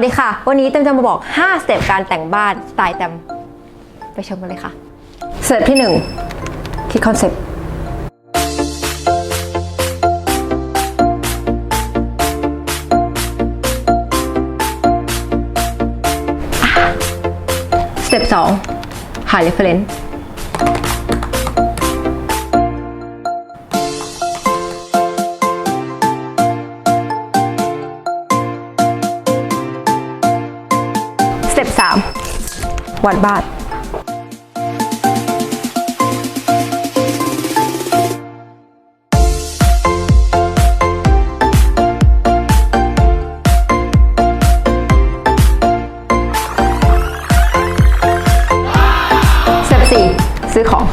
สวัสดีค่ะ วันนี้เต็มจะมาบอก 5 สเต็ปการแต่งบ้านสไตล์เต็ม ไปชมกันเลยค่ะ สเต็ปที่ 1 คิดคอนเซ็ปต์ สเต็ป2หา reference 3 วัดบ้านสเต็ป4ซื้อของ